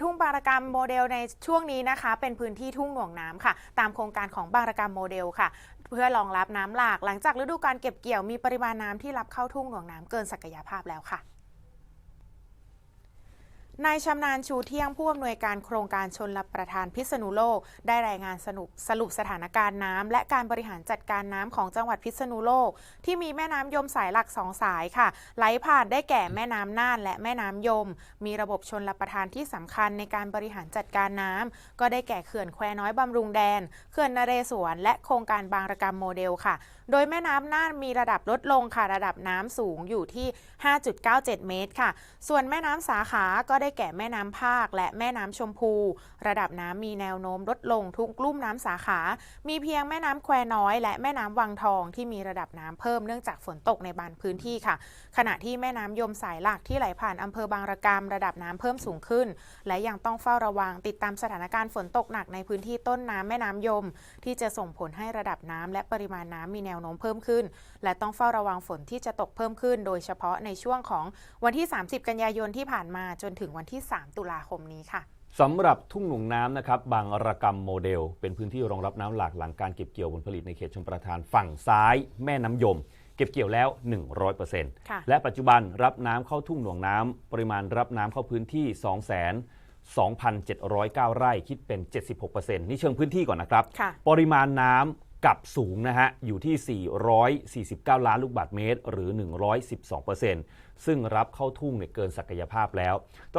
ทุ่งบางระกรรมโมเดลในช่วงนี้นะคะ เป็นพื้นที่ทุ่งหน่วงน้ำค่ะ ตามโครงการของบางระกรรมโมเดลค่ะ เพื่อรองรับน้ำหลาก หลังจากฤดูการเก็บเกี่ยวมีปริมาณน้ำที่รับเข้าทุ่งหน่วงน้ำเกินศักยภาพแล้วค่ะ นายชำนาญชูเที่ยงผู้อำนวยการโครงการชนรับประทานพิษณุโลก ได้รายงานสรุปสรุปสถานการณ์น้ำและการบริหารจัดการน้ำของจังหวัดพิษณุโลก ที่มีแม่น้ำยมสายหลักสองสายค่ะ ไหลผ่านได้แก่แม่น้ำน่านและแม่น้ำยม มีระบบชนรับประทานที่สำคัญในการบริหารจัดการน้ำก็ได้แก่เขื่อนแควน้อยบำรุงแดนเขื่อนนเรศวรและโครงการบางระกรรมโมเดลค่ะ โดยแม่น้ำน่านมีระดับลดลงค่ะระดับน้ำสูงอยู่ที่ 5.97 เมตรค่ะ ส่วนแม่น้ำสาขาก็ได้แก่แม่น้ำภาค และแม่น้ำชมพู ระดับน้ำมีแนวโน้มลดลงทุกลุ่มน้ำสาขา มีเพียงแม่น้ำแควน้อย และแม่น้ำวังทองที่มีระดับน้ำเพิ่มเนื่องจากฝนตกในบางพื้นที่ค่ะ ขณะที่แม่น้ำยมสายหลักที่ไหลผ่านอำเภอบางระกรรมระดับน้ำเพิ่มสูงขึ้น และยังต้องเฝ้าระวังติดตามสถานการณ์ฝนตกหนักในพื้นที่ต้นน้ำแม่น้ำยม ที่จะส่งผลให้ระดับน้ำและปริมาณน้ำมีแนวโน้มเพิ่มขึ้น และต้องเฝ้าระวังฝนที่จะตกเพิ่มขึ้น โดยเฉพาะในช่วงของวันที่ 30 กันยายนที่ผ่านมาจนถึงวันที่ 3 ตุลาคมนี้ค่ะสำหรับทุ่งหน่วงน้ำนะครับบางระกรรมโมเดล เป็นพื้นที่รองรับน้ำหลากหลังการเก็บเกี่ยวผลผลิตในเขตชลประทานฝั่งซ้ายแม่น้ำยม เก็บเกี่ยวแล้ว 100%ค่ะและปัจจุบันรับน้ำเข้าทุ่งหน่วงน้ำปริมาณรับน้ำเข้าพื้นที่2 2 2,709 ไร่คิดเป็น 76%นี่เชิงพื้นที่ก่อนนะครับค่ะปริมาณน้ำกับสูงนะฮะ อยู่ที่ 449 ล้านลูกบาศก์เมตร หรือ 112%ซึ่งรับเข้าทุ่งเนี่ยเกินศักยภาพแล้ว